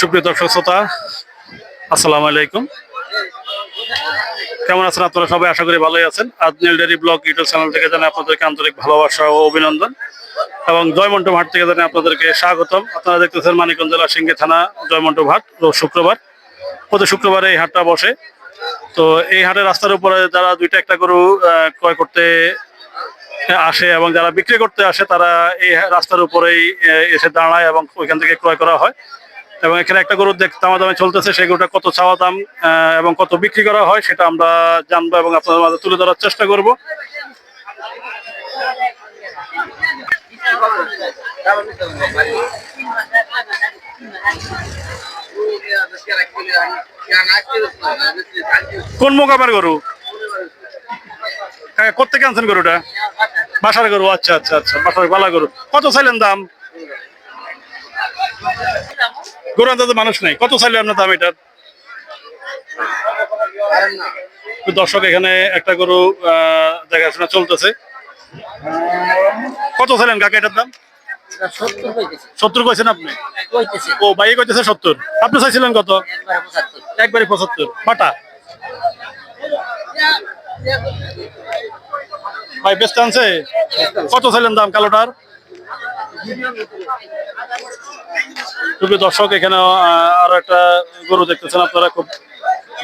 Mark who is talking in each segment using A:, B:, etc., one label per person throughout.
A: সুপ্রিয় দর্শক শ্রোতা, আসসালামু আলাইকুম। কেমন আছেন আপনারা সবাই? আশা করি ভালোই আছেন। Adnil dairy blog YouTube channel থেকে জানাই আপনাদেরকে আন্তরিক ভালোবাসা ও অভিনন্দন এবং জয়মন্ট ভাট থেকে জানাই আপনাদেরকে স্বাগতম। আপনারা দেখতেছেন মানিকগঞ্জ জেলা সিংহে থানা জয়মন্ট ভাট শুক্রবার। প্রতি শুক্রবারে এই হাটটা বসে। তো এই হাটের রাস্তার উপরে যারা দুইটা একটা গরু ক্রয় করতে আসে এবং যারা বিক্রি করতে আসে তারা এই রাস্তার উপরেই এসে দাঁড়ায় এবং ওইখান থেকে ক্রয় করা হয়। এবং এখানে একটা গরু দেখ দামাদামে চলতেছে সেই গরুটা কত চাওয়া দাম এবং কত বিক্রি করা হয় সেটা আমরা জানব এবং আপনাদের মাঝে তুলে ধরার চেষ্টা করব। কোন মোকাবার গরু? কাকা, কোত্থেকে আনছেন গরুটা? বাসার গরু আচ্ছা আচ্ছা আচ্ছা বাসার বালা গরু। কত চাইলেন দাম? গরু আনতে মানুষ নাই। কত চাইলেন আপনার দাম এটার? দর্শক, এখানে একটা গরু দেখাশোনা চলতেছে। কত চাইলেন কাকা এটার দাম?
B: সত্তর
A: কইছেন আপনি? ও বাইকে কইতেছে সত্তর। আপনি চাইছিলেন কত?
B: একবারে পঁচাত্তর।
A: বাটা? ভাই বেস্ট আনছে কত ছিলেন দাম কালোটার? খুবই দর্শক, এখানে আরও একটা গরু দেখতেছেন আপনারা, খুব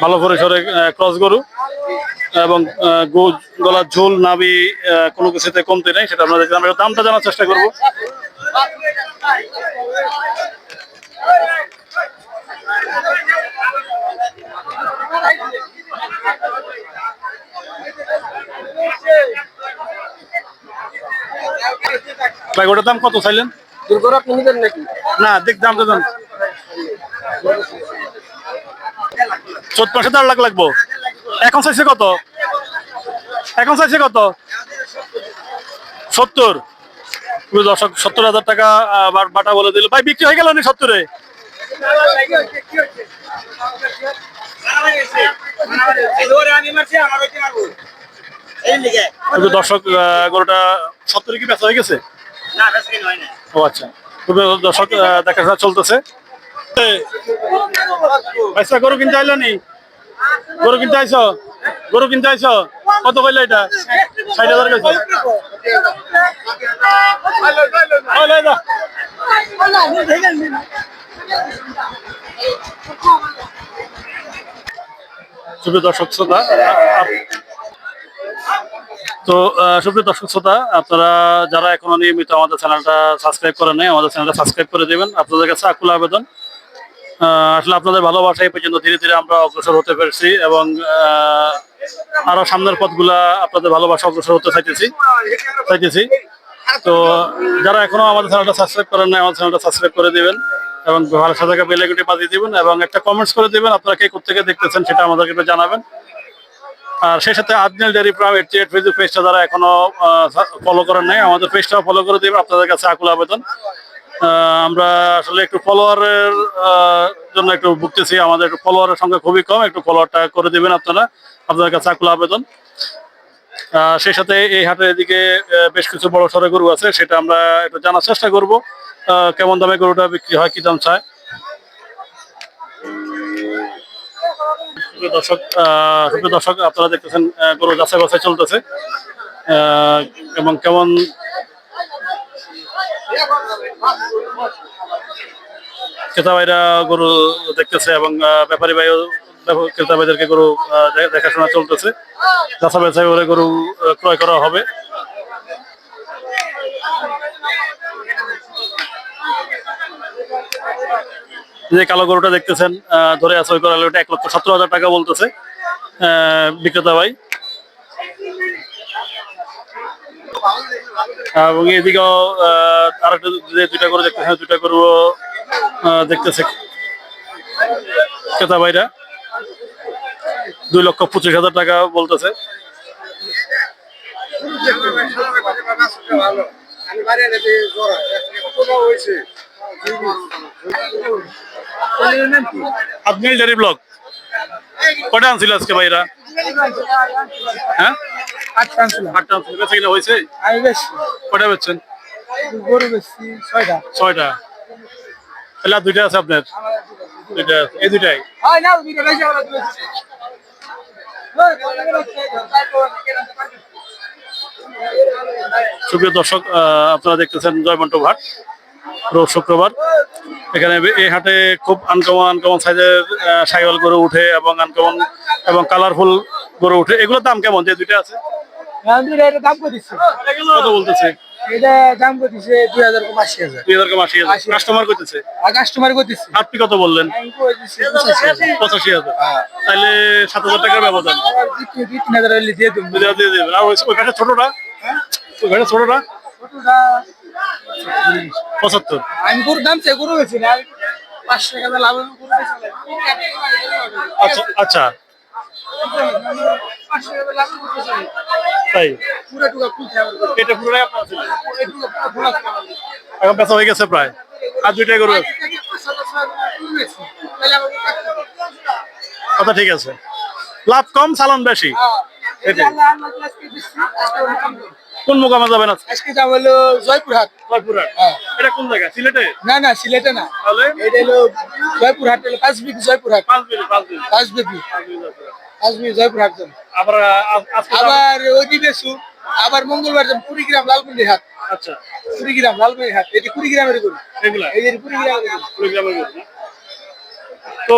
A: ভালো পরিসরে ক্রস গরু। এবং গলার ঝোল নাবি কোনো কিছুতে কমতে নেই, সেটা আমরা দেখলাম দামটা জানার চেষ্টা করব। ভাই ওটার দাম কত চাইলেন? না দেখ দামটা দাম চোদ্দ মাসে দেড় লাখ লাগবো। এখন চাইছে কত? এখন চাইছে কত? সত্তর। দর্শক সত্তর হাজার টাকা বাটা বলে দিল। ভাই বিক্রি হয়ে গেল নি সত্তরে? দর্শক গরুটা সত্তরে কি বেচা হয়ে গেছে? ও আচ্ছা। খুবই দর্শক দেখাশোনা চলতেছে। আচ্ছা গরু কিনতে আইলো নি? গরু কিনতে আইছো? গরু কিনতে আইছো? কত কইলো এটা? ষাট হাজার কইছো। লই দর্শক, শ্রোতা তো সুপ্রিয় দর্শক শ্রোতা, আপনারা যারা এখনও নিয়মিত আমাদের চ্যানেলটা সাবস্ক্রাইব করেন নাই, আমাদের চ্যানেলটা সাবস্ক্রাইব করে দেবেন। আপনাদের কাছে আকুল আবেদন। আসলে আপনাদের ভালোবাসা এই পর্যন্ত ধীরে ধীরে আমরা অগ্রসর হতে পেরেছি এবং আরও সামনের পথগুলা আপনাদের ভালোবাসা অগ্রসর হতে চাইতেছি চাইতেছি। তো, যারা এখনও আমাদের চ্যানেলটা সাবস্ক্রাইব করেন নাই, আমাদের চ্যানেলটা সাবস্ক্রাইব করে দেবেন এবং ভালো সাথে বেল আইকনটি বাজিয়ে দিবেন এবং একটা কমেন্টস করে দেবেন, আপনারা কে কোথেকে দেখতেছেন সেটা আমাদেরকে জানাবেন। আর সেই সাথে Adnil dairy farm eighty eight Facebook পেজটা যারা এখনও ফলো করেন নাই, আমাদের পেজটাও ফলো করে দিবেন, আপনাদের কাছে আকুল আবেদন। আমরা আসলে একটু ফলোয়ারের জন্য একটু ভুগতেছি, আমাদের একটু ফলোয়ারের সংখ্যা খুবই কম, একটু ফলোয়ারটা করে দিবেন আপনারা, আপনাদের কাছে আকুল আবেদন। সেই সাথে এই হাটের এদিকে বেশ কিছু বড় সড়ো গরু আছে, সেটা আমরা একটু জানার চেষ্টা করব কেমন দামে গরুটা বিক্রি হয়, কি দাম চায়। সুপ্রিয় দর্শক আহ, সুপ্রিয় দর্শক আপনারা দেখতেছেন গরু যাচাই বাছাই চলতেছে। এবং কেমন ক্রেতা ভাইরা গরু দেখতেছে এবং ব্যাপারী ভাইও ক্রেতা ভাইদেরকে গরু দেখাশোনা চলতেছে। যাচাই বাছাই করে গরু ক্রয় করা হবে। যে কালো গরুটা দেখতেছেন ধরে আছে ওই করালে এক লক্ষ সতেরো হাজার টাকা বলতেছে। বিক্রেতা ভাই। এবং এদিকেও আর একটা দুইটা গরু দেখতেছেন, দুইটা গরু দেখতেছে ক্রেতা ভাইরা। দুই লক্ষ পঁচিশ হাজার টাকা বলতেছে। আদমিল ডেরি ব্লক কটা আনছিল আজকে ভাইরা? হ্যাঁ? দুইটা আছে আপনার? এই দুইটাই? সুপ্রিয় দর্শক আপনারা দেখতেছেন জয়মন্ট ঘাট। রোজ শুক্রবার। এখানে এই হাটে খুব আনকমন আনকমন সাইজের সাইকেল গরু উঠে এবং আনকমন এবং কালারফুল গরু উঠে। এগুলোর দাম কেমন? যে দুইটা আছে?
B: দাম কত
A: বলতেছে?
B: এটা দাম দুই হাজার কম আশি হাজার।
A: দুই হাজার কম আশি হাজার। কাস্টমার করতেছে
B: আর কাস্টমার কত দিচ্ছে
A: আপনি কত বললেন?
B: আমি পঁচাশি হাজার।
A: তাহলে সাত হাজার টাকার ব্যবধান।
B: আবার দুই তিন- হাজার দিয়ে দেবো।
A: দুই হাজার দিয়ে দেবেন আর ওই- ওই ছোটটা? ওই পাশে ছোটটা?
B: ছোটটা
A: পঁচাত্তর
B: আমি গরুর দাম চাই গরু বেশি না পাঁচশো টাকা লাভ
A: আচ্ছা আচ্ছা। তাই। এটা পুরোটাই আপনার। এখন হয়ে গেছে প্রায় আর দুইটাই গরু। কথা ঠিক আছে লাভ কম চালান বেশি
B: হ্যাঁ।
A: এটাই। কোন মোকামে যাবেন আজকে?
B: আজকে যাব হলো জয়পুরহাট।
A: জয়পুরহাট।
B: হ্যাঁ।
A: এটা কোন জায়গা? সিলেটে?
B: না না সিলেটে না।
A: তাহলে?
B: এটা হলো জয়পুরহাট হলো পাঁচবিবি জয়পুরহাট।
A: মিনিট পাঁচ মিনিট জয়পুরহাট। আবার আজকে
B: আবার ওই দিবেশু আবার মঙ্গলবার যাব কুড়িগ্রাম লালমন্ডি হাট
A: আচ্ছা।
B: কুড়িগ্রাম লালমন্ডি হাট এটি কুড়িগ্রামের গরু।
A: এগুলা?
B: এই যে কুড়িগ্রামের গরু।
A: কুড়িগ্রামের গরু না? তো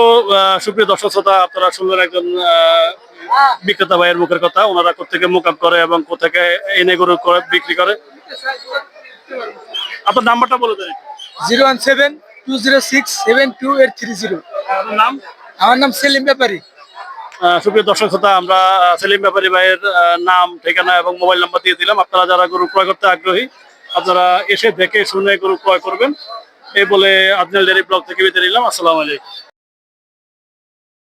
A: সুপ্রিয় দর্শক শ্রোতা আপনারা শুনলেন একজন বিক্রেতা ভাইয়ের মুখের কথা ওনারা কোথেকে মুকাম করে এবং কোথেকে এনে গরু করে বিক্রি করে? আপনার নাম্বারটা বলে দেন
B: zero one seven two zero six seven two eight three zero.
A: নাম?
B: আমার নাম সেলিম ব্যাপারী।
A: সুপ্রিয় দর্শক শ্রোতা আমরা সেলিম ব্যাপারী ভাইয়ের নাম ঠিকানা এবং মোবাইল নাম্বার দিয়ে দিলাম। আপনারা যারা গরু ক্রয় করতে আগ্রহী আপনারা এসে দেখে শুনে গরু ক্রয় করবেন। এই বলে আজনাল ডেরি ব্লগ থেকে বিদায় নিলাম। আসসালামু আলাইকুম।